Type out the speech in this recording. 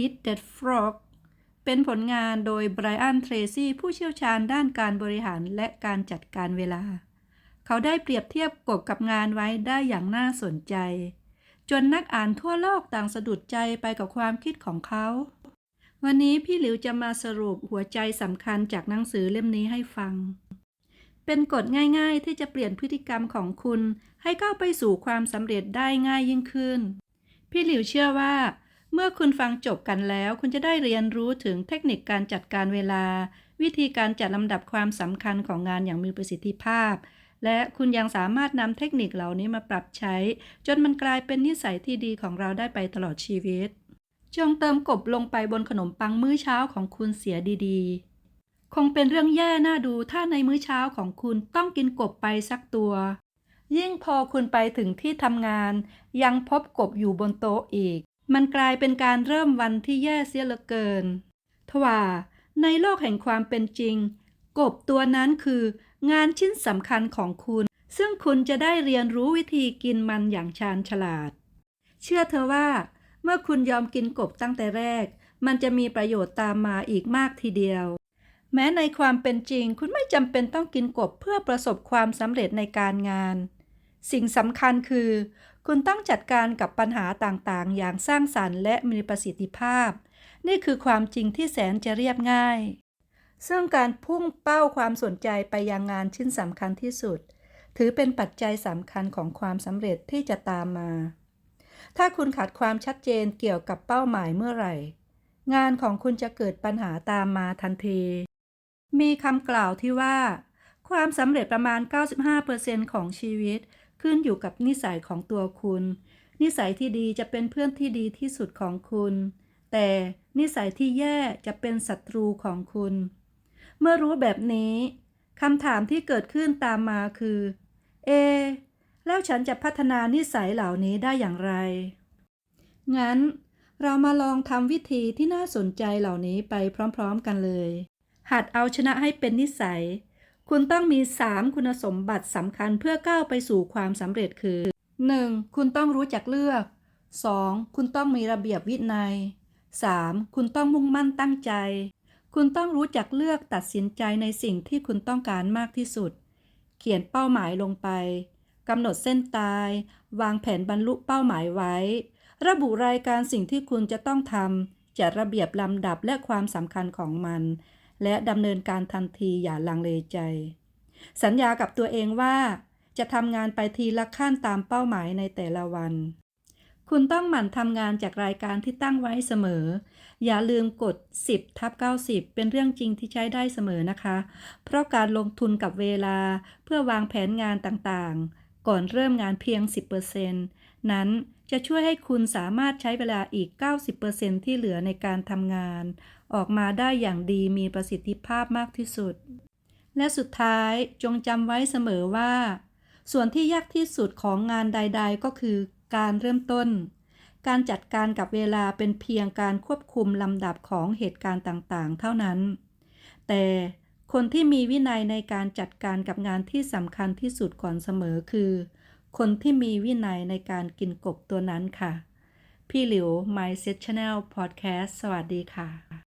Eat That Frog เป็นผลงานโดยไบรอันเทรซี่ผู้เชี่ยวชาญด้านการบริหารและการจัดการเวลา เขาได้เปรียบเทียบกบกับงานไว้ได้อย่างน่าสนใจ จนนักอ่านทั่วโลกต่างสะดุดใจไปกับความคิดของเขา วันนี้พี่หลิวจะมาสรุปหัวใจสำคัญจากหนังสือเล่มนี้ให้ฟัง เป็นกฎง่ายๆ ที่จะเปลี่ยนพฤติกรรมของคุณ ให้ก้าวไปสู่ความสำเร็จได้ง่ายยิ่งขึ้น พี่หลิวเชื่อว่า เมื่อคุณฟังจบกันแล้ว คุณจะได้เรียนรู้ถึงเทคนิคการจัดการเวลา วิธีการจัดลำดับความสำคัญของงานอย่างมีประสิทธิภาพ และคุณยังสามารถนำเทคนิคเหล่านี้มาปรับใช้ จนมันกลายเป็นนิสัยที่ดีของเราได้ไปตลอดชีวิต จงเติมกบลงไปบนขนมปังมื้อเช้าของคุณเสียดีๆ คงเป็นเรื่องแย่น่าดูถ้าในมื้อเช้าของคุณต้องกินกบไปสักตัว ยิ่งพอคุณไปถึงที่ทำงาน ยังพบกบอยู่บนโต๊ะอีก มันกลายเป็นการเริ่มวันที่แย่เสียเหลือเกิน ทว่าในโลกแห่งความเป็นจริง กบตัวนั้นคืองานชิ้นสำคัญของคุณ ซึ่งคุณจะได้เรียนรู้วิธีกินมันอย่างชาญฉลาด เชื่อเธอว่า เมื่อคุณยอมกินกบตั้งแต่แรก มันจะมีประโยชน์ตามมาอีกมากทีเดียว แม้ในความเป็นจริง คุณไม่จำเป็นต้องกินกบเพื่อประสบความสำเร็จในการงาน สิ่งสำคัญคือ คุณต้องจัดการกับปัญหาต่างๆ อย่างสร้างสรรค์และมีประสิทธิภาพ นี่คือความจริงที่แสนจะเรียบง่าย ซึ่งการพุ่งเป้าความสนใจไปยังงานชิ้นสำคัญที่สุด ถือเป็นปัจจัยสำคัญของความสำเร็จที่จะตามมา ถ้าคุณขาดความชัดเจนเกี่ยวกับเป้าหมายเมื่อไหร่ งานของคุณจะเกิดปัญหาตามมาทันที มีคำกล่าวที่ว่า ความสำเร็จประมาณ 95%ของชีวิต ขึ้นอยู่กับนิสัยของตัวคุณ นิสัยที่ดีจะเป็นเพื่อนที่ดีที่สุดของคุณ แต่นิสัยที่แย่จะเป็นศัตรูของคุณ เมื่อรู้แบบนี้คำถามที่เกิดขึ้นตามมาคือ เอ แล้วฉันจะพัฒนานิสัยเหล่านี้ได้อย่างไร งั้นเรามาลองทำวิธีที่น่าสนใจเหล่านี้ไปพร้อมๆกันเลย หัดเอาชนะให้เป็นนิสัย คุณต้องมี 3 คุณสมบัติสำคัญเพื่อก้าวไปสู่ความสำเร็จคือ 1. คุณต้องรู้จักเลือก 2. คุณต้องมีระเบียบวินัย 3. คุณต้องมุ่งมั่นตั้งใจ คุณต้องรู้จักเลือกตัดสินใจในสิ่งที่คุณต้องการมากที่สุด เขียนเป้าหมายลงไปกำหนดเส้นตาย วางแผนบรรลุเป้าหมายไว้ ระบุรายการสิ่งที่คุณจะต้องทำจัดระเบียบลำดับและความสำคัญของมัน และดำเนินการทันทีอย่าลังเลใจ สัญญากับตัวเองว่า จะทำงานไปทีละขั้นตามเป้าหมายในแต่ละวัน คุณต้องหมั่นทำงานจากรายการที่ตั้งไว้เสมอ อย่าลืมกด 10ทับ90 เป็นเรื่องจริงที่ใช้ได้เสมอนะคะ เพราะการลงทุนกับเวลาเพื่อวางแผนงานต่างๆ ก่อนเริ่มงานเพียง 10%นั้นจะช่วยให้คุณสามารถใช้เวลาอีก 90%ที่เหลือในการทำงาน ออกมาได้อย่างดีมีประสิทธิภาพมากที่สุด และสุดท้ายจงจำไว้เสมอว่า ส่วนที่ยากที่สุดของงานใด ๆ ก็คือการเริ่มต้น การจัดการกับเวลาเป็นเพียงการควบคุมลำดับของเหตุการณ์ต่างๆ เท่านั้น แต่ คนที่มีวินัยในการจัดการกับงานที่สำคัญที่สุดก่อนเสมอคือ คนที่มีวินัยในการกินกบตัวนั้นค่ะ พี่หลิว My Set Channel Podcast สวัสดีค่ะ